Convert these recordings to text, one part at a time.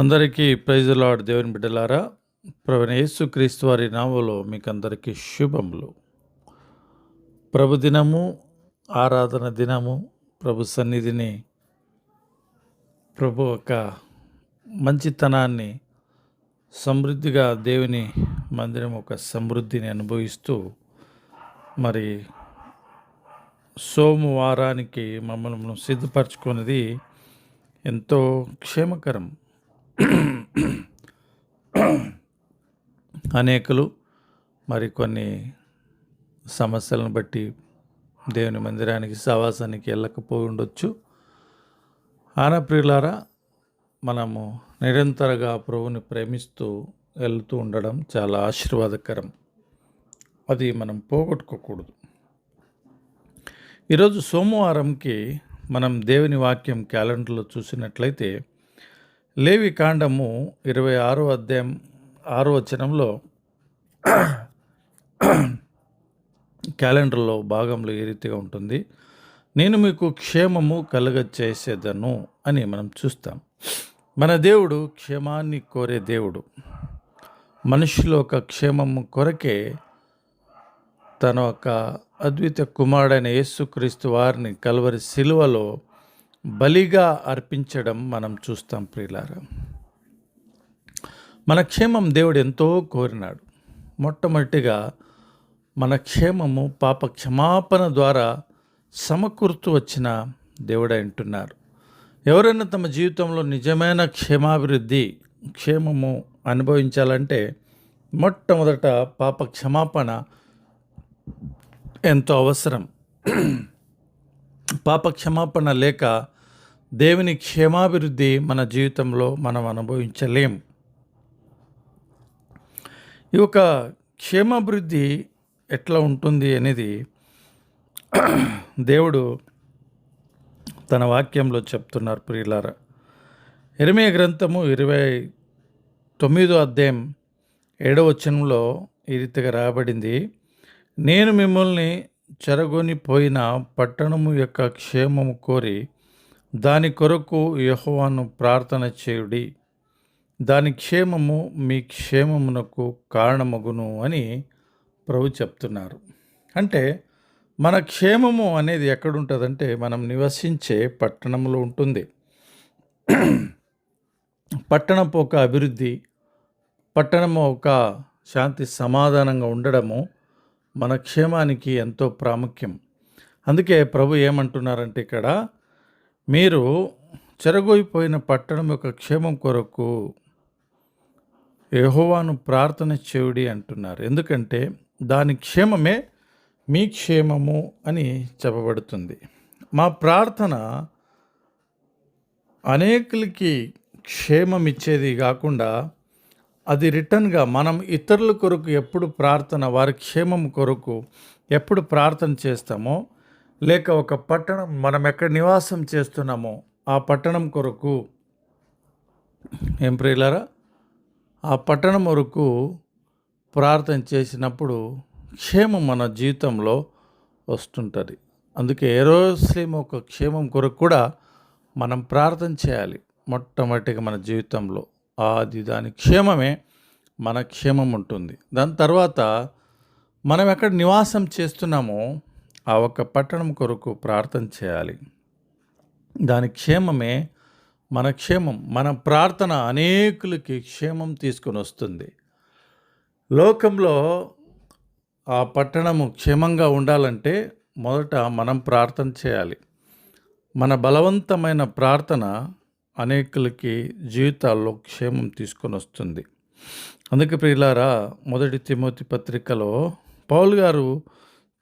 అందరికీ praise lord దేవుని బిడ్డలారా ప్రవీణ యేసు క్రీస్తు వారి నామంలో మీకు అందరికీ శుభములు. ప్రభు దినము ఆరాధన దినము ప్రభు సన్నిధిని ప్రభు ఒక మంచితనాన్ని సమృద్ధిగా దేవుని మందిరం ఒక సమృద్ధిని అనుభవిస్తూ మరి సోమవారానికి మమ్మల్ని సిద్ధపరచుకున్నది ఎంతో క్షేమకరం. అనేకులు మరి కొన్ని సమస్యలను బట్టి దేవుని మందిరానికి సవాసానికి వెళ్ళకపోయి ఉండొచ్చు. ఆనప్రియులారా మనము నిరంతరగా ప్రభుని ప్రేమిస్తూ వెళ్తూ ఉండడం చాలా ఆశీర్వాదకరం. అది మనం పోగొట్టుకోకూడదు. ఈరోజు సోమవారంకి మనం దేవుని వాక్యం క్యాలెండర్లో చూసినట్లయితే లేవి కాండము ఇరవై ఆరో అధ్యాయం ఆరో వచనంలో క్యాలెండర్లో భాగంలో ఏ రీతిగా ఉంటుంది. నేను మీకు క్షేమము కలుగ చేసేదను అని మనం చూస్తాం. మన దేవుడు క్షేమాన్ని కోరే దేవుడు. మనుషుల ఒక క్షేమము కొరకే తన ఒక అద్విత కుమారుడైన యేసుక్రీస్తు వారిని కలవరి శిలువలో బలిగా అర్పించడం మనం చూస్తాం ప్రియులారా. మన క్షేమం దేవుడు ఎంతో కోరినాడు. మొట్టమొదటిగా మన క్షేమము పాప క్షమాపణ ద్వారా సమకూర్తు వచ్చిన దేవుడు అంటున్నారు ఎవరైనా తమ జీవితంలో నిజమైన క్షేమాభివృద్ధి క్షేమము అనుభవించాలంటే మొట్టమొదట పాప క్షమాపణ ఎంతో అవసరం. పాప క్షమాపణ లేక దేవుని క్షేమాభివృద్ధి మన జీవితంలో మనం అనుభవించలేం. ఈ యొక్క క్షేమాభివృద్ధి ఎట్లా ఉంటుంది అనేది దేవుడు తన వాక్యంలో చెప్తున్నారు ప్రియులారా. ఎరిమే గ్రంథము ఇరవై తొమ్మిదో అధ్యాయం ఏడవ వచనంలో ఈ రీతిగా రాబడింది నేను మిమ్మల్ని చెరగొనిపోయిన పట్టణము యొక్క క్షేమము కోరి దాని కొరకు యహోవాను ప్రార్థన చేయుడి. దాని క్షేమము మీ క్షేమమునకు కారణమగును అని ప్రభు చెప్తున్నారు. అంటే మన క్షేమము అనేది ఎక్కడుంటుందంటే మనం నివసించే పట్టణంలో ఉంటుంది. పట్టణపు ఒక అభివృద్ధి పట్టణము ఒక శాంతి సమాధానంగా ఉండడము మన క్షేమానికి ఎంతో ప్రాముఖ్యం. అందుకే ప్రభు ఏమంటున్నారంటే ఇక్కడ మీరు చెరగోయిపోయిన పట్టణం యొక్క క్షేమం కొరకు యహోవాను ప్రార్థన చేయుడి అంటున్నారు. ఎందుకంటే దాని క్షేమమే మీ క్షేమము అని చెప్పబడుతుంది. మా ప్రార్థన అనేకులకి క్షేమం ఇచ్చేది కాకుండా అది రిటర్న్గా మనం ఇతరుల కొరకు ఎప్పుడు ప్రార్థన వారి క్షేమం కొరకు ఎప్పుడు ప్రార్థన చేస్తామో లేక ఒక పట్టణం మనం ఎక్కడ నివాసం చేస్తున్నామో ఆ పట్టణం కొరకు ఏం ప్రియులారా? ఆ పట్టణం వరకు ప్రార్థన చేసినప్పుడు క్షేమం మన జీవితంలో వస్తుంటుంది. అందుకే ఏరోస్లీం ఒక క్షేమం కొరకు కూడా మనం ప్రార్థన చేయాలి. మొట్టమొదటిగా మన జీవితంలో అది దాని క్షేమమే మన క్షేమం ఉంటుంది. దాని తర్వాత మనం ఎక్కడ నివాసం చేస్తున్నామో ఆ ఒక్క పట్టణం కొరకు ప్రార్థన చేయాలి. దాని క్షేమమే మన క్షేమం మన ప్రార్థన అనేకులకి క్షేమం తీసుకొని వస్తుంది. లోకంలో ఆ పట్టణము క్షేమంగా ఉండాలంటే మొదట మనం ప్రార్థన చేయాలి. మన బలవంతమైన ప్రార్థన అనేకులకి జీవితాల్లో క్షేమం తీసుకొని వస్తుంది. అందుకే ప్రియులారా మొదటి తిమోతి పత్రికలో పౌల్ గారు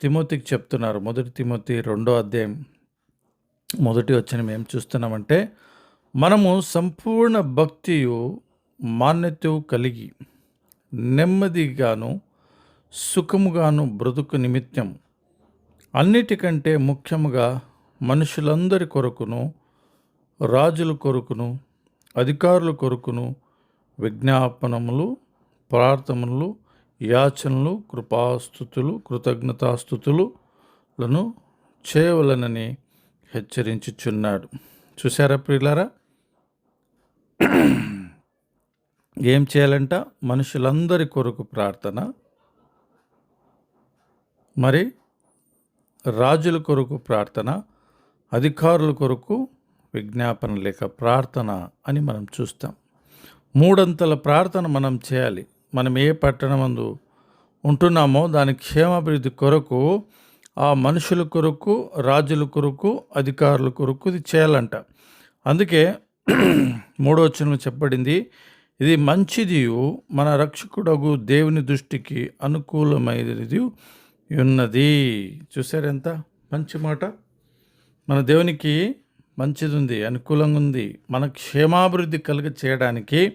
తిమోతికి చెప్తున్నారు. మొదటి తిమోతి రెండో అధ్యాయం మొదటి వచ్చిన మేము చూస్తున్నామంటే మనము సంపూర్ణ భక్తియు మాన్యత కలిగి నెమ్మదిగాను సుఖముగాను బ్రతుకు నిమిత్తం అన్నిటికంటే ముఖ్యముగా మనుషులందరి కొరకును రాజుల కొరకును అధికారుల కొరకును విజ్ఞాపనములు ప్రార్థనలు యాచనలు కృపాస్థుతులు కృతజ్ఞతాస్థుతులను చేయవలనని హెచ్చరించుచున్నాడు. చూసారా ప్రియులారా? ఏం చేయాలంట? మనుషులందరి కొరకు ప్రార్థన. మరి రాజుల కొరకు ప్రార్థన అధికారుల కొరకు విజ్ఞాపన లేక ప్రార్థన అని మనం చూస్తాం. మూడంతల ప్రార్థన మనం చేయాలి. మనం ఏ పట్టణమందు ఉంటున్నామో దాని క్షేమాభివృద్ధి కొరకు ఆ మనుషుల కొరకు రాజుల కొరకు అధికారుల కొరకు ఇది చేయాలంట. అందుకే మూడో వచనంలో చెప్పబడింది ఇది మంచిది మన రక్షకుడగు దేవుని దృష్టికి అనుకూలమైనది ఉన్నది. చూసారు ఎంత మంచి మాట? మన దేవునికి మంచిది ఉంది అనుకూలంగా ఉంది మన క్షేమాభివృద్ధి కలుగ చేయడానికి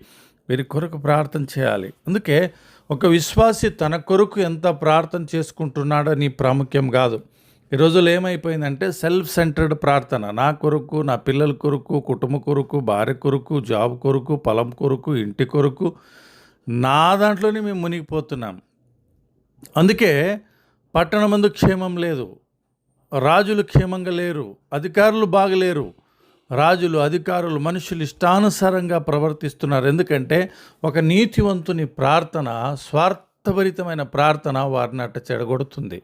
వీరి కొరకు ప్రార్థన చేయాలి. అందుకే ఒక విశ్వాసి తన కొరకు ఎంత ప్రార్థన చేసుకుంటున్నాడని ప్రాముఖ్యం కాదు. ఈ రోజుల్లో ఏమైపోయిందంటే సెల్ఫ్ సెంటర్డ్ ప్రార్థన. నా కొరకు నా పిల్లల కొరకు కుటుంబ కొరకు భార్య కొరకు జాబ్ కొరకు పొలం కొరకు ఇంటి కొరకు నా దాంట్లోనే మేము మునిగిపోతున్నాం. అందుకే పట్టణమందు క్షేమం లేదు. రాజులు క్షేమంగా లేరు. అధికారులు బాగలేరు. రాజులు అధికారులు మనుషులు ఇష్టానుసారంగా ప్రవర్తిస్తున్నారు. ఎందుకంటే ఒక నీతివంతుని ప్రార్థన స్వార్థభరితమైన ప్రార్థన వారిని అట్ట చెడగొడుతుంది.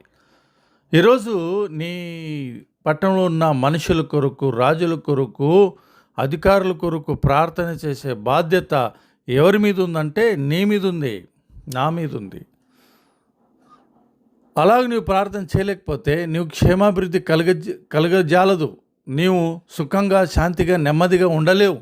ఈరోజు నీ పట్టణంలో ఉన్న మనుషుల కొరకు రాజుల కొరకు అధికారుల కొరకు ప్రార్థన చేసే బాధ్యత ఎవరి మీద ఉందంటే నీ మీద ఉంది నా మీద ఉంది. అలాగ నువ్వు ప్రార్థన చేయలేకపోతే నువ్వు క్షేమాభివృద్ధి కలగ కలగజాలదు. నీవు సుఖంగా శాంతిగా నెమ్మదిగా ఉండలేవు.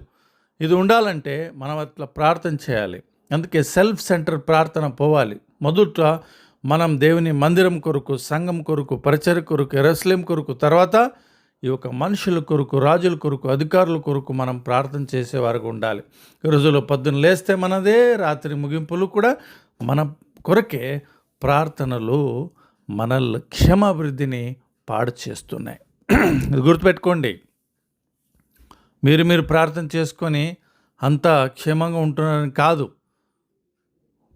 ఇది ఉండాలంటే మనం అట్లా ప్రార్థన చేయాలి. అందుకే సెల్ఫ్ సెంటర్ ప్రార్థన పోవాలి. మొదట మనం దేవుని మందిరం కొరకు సంఘం కొరకు పరిచర కొరకు ఎరస్లేం కొరకు తర్వాత ఈ యొక్క మనుషుల కొరకు రాజుల కొరకు అధికారుల కొరకు మనం ప్రార్థన చేసేవారుగా ఉండాలి. ఈ రోజుల్లో పొద్దున్న లేస్తే మనదే రాత్రి ముగింపులు కూడా మన కొరకే ప్రార్థనలు మన క్షమాభివృద్ధిని పాడు చేస్తున్నాయి. గుర్తుపెట్టుకోండి. మీరు మీరు ప్రార్థన చేసుకొని అంతా క్షేమంగా ఉంటున్నారని కాదు.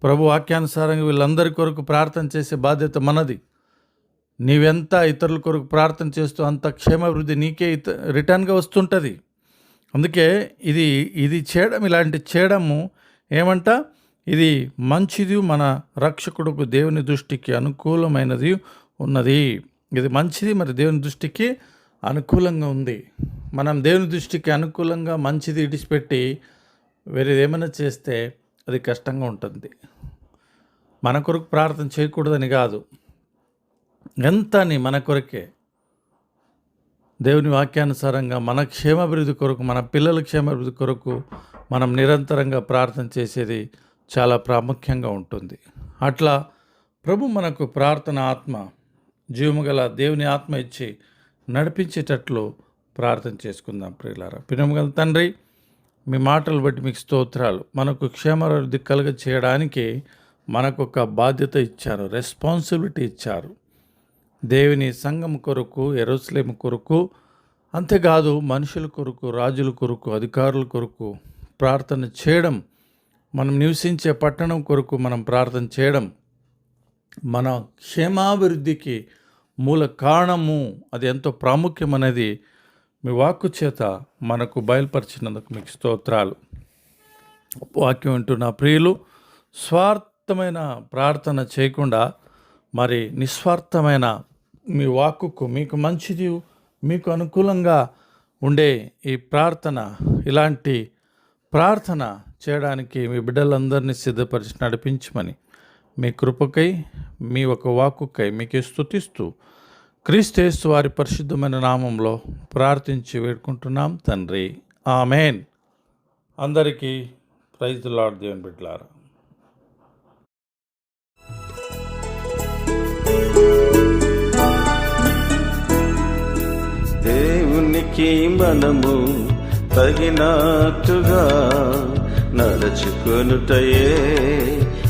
ప్రభు వాక్యానుసారంగా వీళ్ళందరి కొరకు ప్రార్థన చేసే బాధ్యత మనది. నీవెంత ఇతరుల కొరకు ప్రార్థన చేస్తూ అంత క్షేమాభివృద్ధి నీకే ఇత రిటర్న్గా వస్తుంటుంది. అందుకే ఇది ఇది చేయడం ఇలాంటి చేయడము ఏమంట? ఇది మంచిది మన రక్షకుడుకు దేవుని దృష్టికి అనుకూలమైనది ఉన్నది. ఇది మంచిది మరి దేవుని దృష్టికి అనుకూలంగా ఉంది. మనం దేవుని దృష్టికి అనుకూలంగా మంచిది ఇడిచిపెట్టి వేరేది ఏమైనా చేస్తే అది కష్టంగా ఉంటుంది. మన కొరకు ప్రార్థన చేయకూడదని కాదు. ఎంత అని మన కొరకే దేవుని వాక్యానుసారంగా మన క్షేమాభివృద్ధి కొరకు మన పిల్లల క్షేమాభివృద్ధి కొరకు మనం నిరంతరంగా ప్రార్థన చేసేది చాలా ప్రాముఖ్యంగా ఉంటుంది. అట్లా ప్రభు మనకు ప్రార్థన ఆత్మ జీవముగల దేవుని ఆత్మ ఇచ్చి నడిపించేటట్లు ప్రార్థన చేసుకుందాం ప్రియులారా. పినముగల తండ్రి మీ మాటలు బట్టి మీకు స్తోత్రాలు. మనకు క్షేమాభివృద్ధి కలుగ చేయడానికి మనకు ఒక బాధ్యత ఇచ్చారు రెస్పాన్సిబిలిటీ ఇచ్చారు. దేవుని సంఘం కొరకు ఎరోస్లేం కొరకు అంతేకాదు మనుషుల కొరకు రాజుల కొరకు అధికారుల కొరకు ప్రార్థన చేయడం మనం నివసించే పట్టణం కొరకు మనం ప్రార్థన చేయడం మన క్షేమాభివృద్ధికి మూల కారణము అది ఎంతో ప్రాముఖ్యమనేది మీ వాక్కు చేత మనకు బయలుపరిచినందుకు మీకు స్తోత్రాలు. వాక్యం వింటున్న ప్రియులు స్వార్థమైన ప్రార్థన చేయకుండా మరి నిస్వార్థమైన మీ వాక్కుకు మీకు మంచిది మీకు అనుకూలంగా ఉండే ఈ ప్రార్థన ఇలాంటి ప్రార్థన చేయడానికి మీ బిడ్డలందరినీ సిద్ధపరిచి నడిపించమని మీ కృపకై మీ ఒక వాక్కుకై మీకు స్థుతిస్తూ క్రీస్తేస్తు వారి పరిశుద్ధమైన నామంలో ప్రార్థించి వేడుకుంటున్నాం తండ్రి. ఆమెన్. అందరికీ ప్రైజ్ లాడ్ దేవుని బిడ్లారా దేవునికి మనము తగినట్టుగా నడుచుకొనుటయే